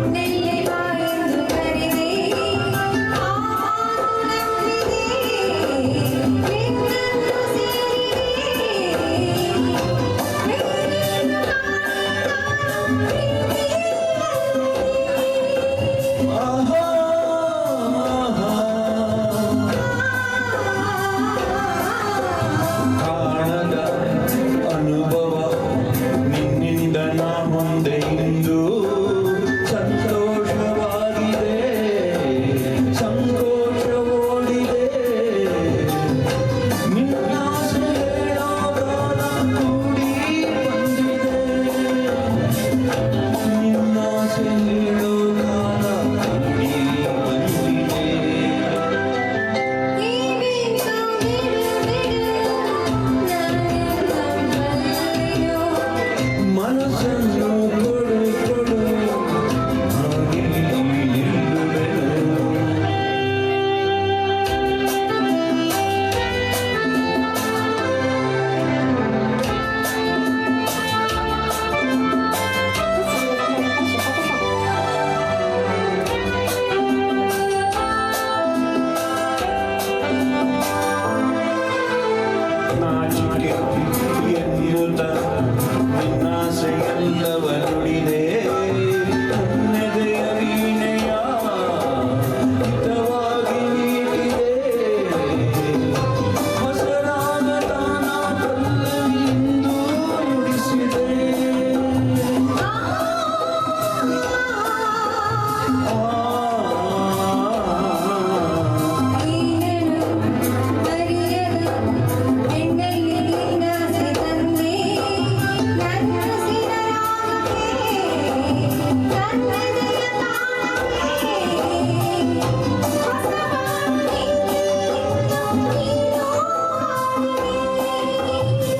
my.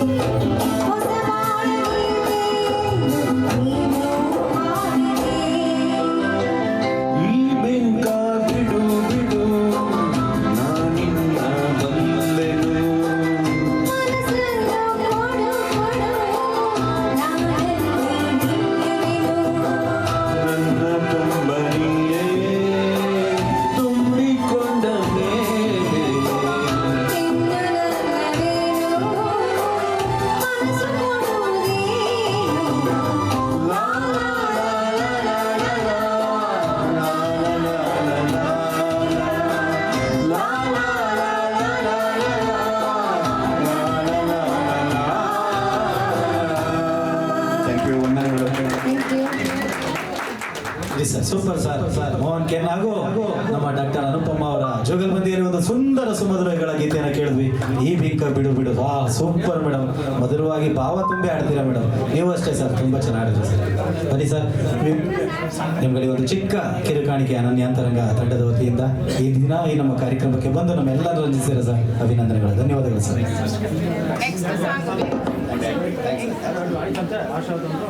Música ವಂದನೆಗಳು. Super sir sir Mohan ಕೆನ್ ಹಾಗೂ ನಮ್ಮ ಡಾಕ್ಟರ್ ಅನುಪಮ ಅವರ ಜೋಗಲ್ಬಂದಿಯಲ್ಲಿ ಒಂದು ಸುಂದರ ಸುಮಧುರಗಳ ಗೀತೆಯನ್ನು ಕೇಳಿದ್ವಿ. ಈ ಬಿಂಕ ಬಿಡು ಬಿಡು. ವಾ ಸೂಪರ್ ಮೇಡಮ್ ಮಧುರವಾಗಿ ಭಾವ ತುಂಬಿ ಆಡ್ತೀರಾ ಮೇಡಮ್ ನೀವು ಅಷ್ಟೇ ಸರ್ ತುಂಬ ಚೆನ್ನಾಗಿ ಸರ್ ಬನ್ನಿ ಸರ್ ನಿಮ್- ನಿಮ್ಗಳಿಗೆ ಒಂದು ಚಿಕ್ಕ ಕಿರುಕಾಣಿಕೆ ಅನನ್ಯಾಂತರಂಗ ತಂಡದ ವತಿಯಿಂದ ಈ ದಿನ ಈ ನಮ್ಮ ಕಾರ್ಯಕ್ರಮಕ್ಕೆ ಬಂದು ನಮ್ಮೆಲ್ಲರೂ ರಂಜಿಸಿರ ಸರ್ ಅಭಿನಂದನೆಗಳು. ಧನ್ಯವಾದಗಳು ಸರ್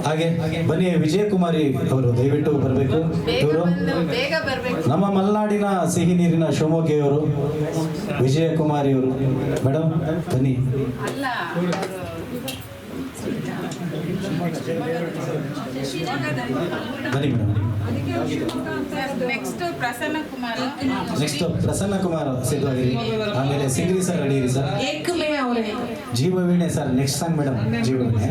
ಹಾಗೆ ಬನ್ನಿ ವಿಜಯಕುಮಾರಿ ಅವರು ದಯವಿಟ್ಟು ಬರಬೇಕು. ಇವರು ನಮ್ಮ ಮಲೆನಾಡಿನ ಸಿಹಿ ನೀರಿನ ಶಿವಮೊಗ್ಗೆಯವರು ವಿಜಯಕುಮಾರಿ ಅವರು. ಮೇಡಮ್ ಬನ್ನಿ. ಬನ್ನಿ madam next Prasanna Kumar. Next Prasanna Kumar ಆಮೇಲೆ ಸಿಂಗ್ರಿ ಸರ್ ಅಡಿಯಿರಿ ಸರ್. ಜೀವ ವೀಣೆ ಸರ್ ನೆಕ್ಸ್ಟ್ ಸಾಂಗ್ ಮೇಡಮ್ ಜೀವ ವೀಣೆ